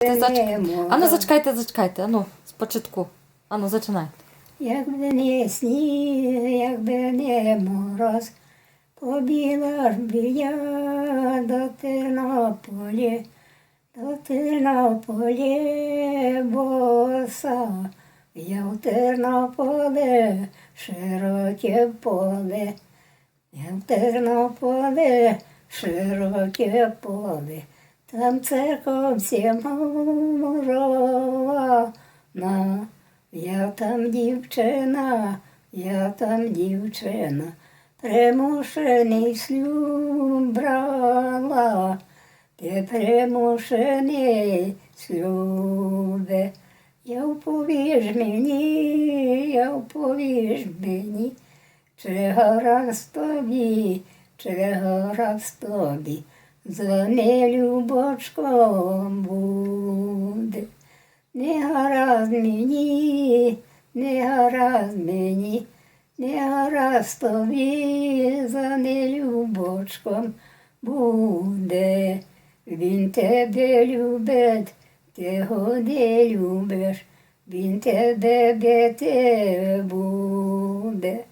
Ти зач... Ану, зачекайте, зачекайте. Ану, спочатку. Ану, зачинайте. Якби не сніг, якби не мороз, побіла ж би я до Тернополі, до Тернополі боса. Я в Тернополі широке поле, я в Тернополі широке поле, там церква всім мурова. Я там дівчина, я там дівчина, примушений шлюб брала, ти примушений шлюбе. Я вповіж мені, я вповіж мені, чи гаразд тобі, чи гаразд тобі, за нелюбочком буде. Не гаразд мені, не гаразд мені, не гаразд тобі за нелюбочком буде. Він тебе любить, ти його не любиш, він тебе бити буде.